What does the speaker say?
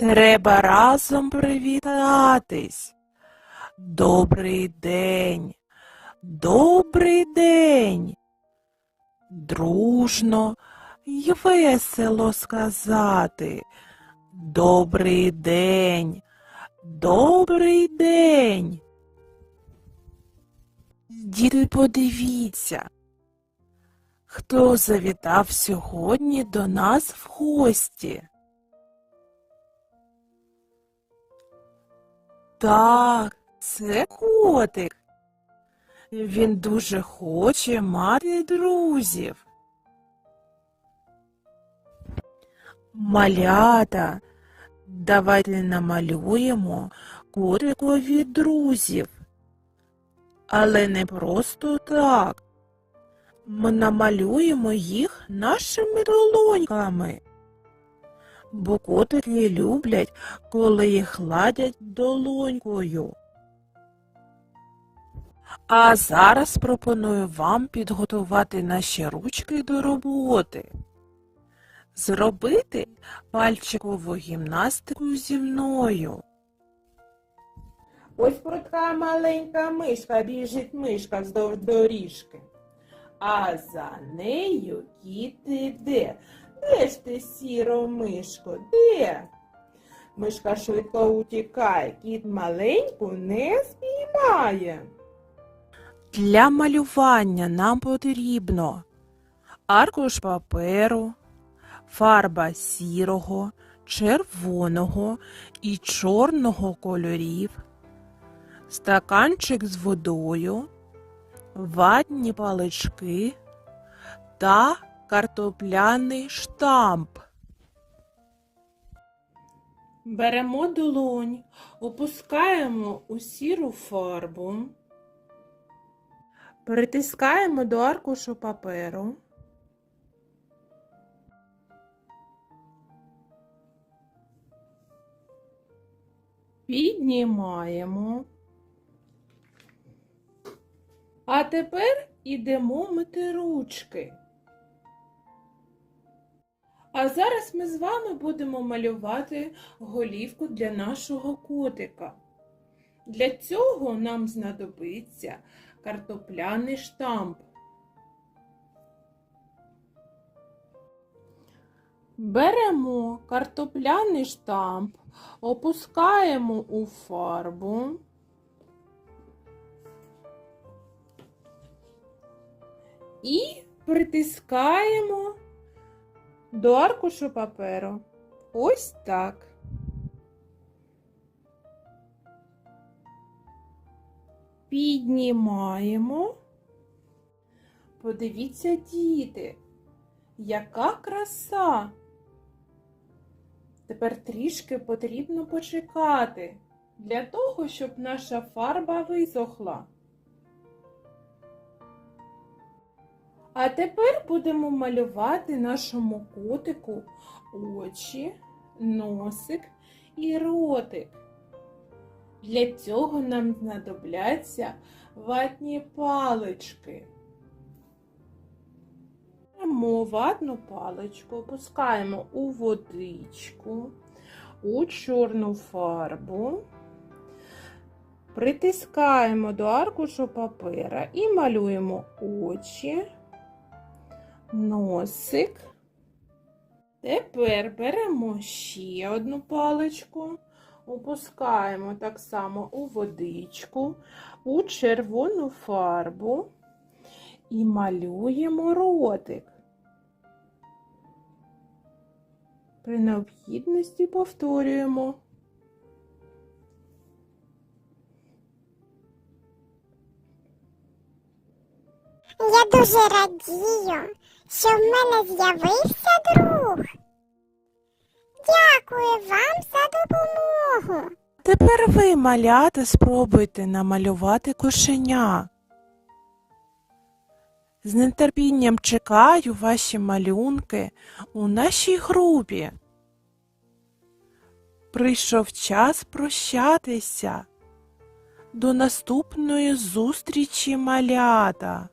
Треба разом привітатись. Добрий день, добрий день. Дружно й весело сказати. Добрий день, добрий день. Діти, подивіться, хто завітав сьогодні до нас в гості. Так, це котик. Він дуже хоче мати друзів. Малята, давайте намалюємо котикові друзів. Але не просто так. Ми намалюємо їх нашими долоньками. Бо котики люблять, коли їх гладять долонькою. А зараз пропоную вам підготувати наші ручки до роботи. Зробити пальчикову гімнастику зі мною. Ось прутка маленька мишка, біжить мишка вздовж доріжки. А за нею кіт іде. Де ж ти, сіро мишко, де? Мишка швидко утікає, кіт маленьку не спіймає. Для малювання нам потрібно аркуш паперу, фарба сірого, червоного і чорного кольорів, стаканчик з водою, ватні палички та картопляний штамп. Беремо долонь, опускаємо у сіру фарбу, притискаємо до аркушу паперу. Піднімаємо. А тепер ідемо мити ручки. А зараз ми з вами будемо малювати голівку для нашого котика. Для цього нам знадобиться картопляний штамп. Беремо картопляний штамп, опускаємо у фарбу. І притискаємо до аркушу паперу. Ось так. Піднімаємо. Подивіться, діти, яка краса. Тепер трішки потрібно почекати для того, щоб наша фарба висохла. А тепер будемо малювати нашому котику очі, носик і ротик. Для цього нам знадобляться ватні палички. Беремо ватну паличку, опускаємо у водичку, у чорну фарбу, притискаємо до аркушу папера і малюємо очі, носик. Тепер беремо ще одну паличку, опускаємо так само у водичку, у червону фарбу і малюємо ротик. При необхідності повторюємо. Я дуже радію, що в мене з'явився друг. Дякую вам за допомогу. Тепер ви, малята, спробуйте намалювати кошеня. З нетерпінням чекаю ваші малюнки у нашій групі. Прийшов час прощатися. До наступної зустрічі, малята!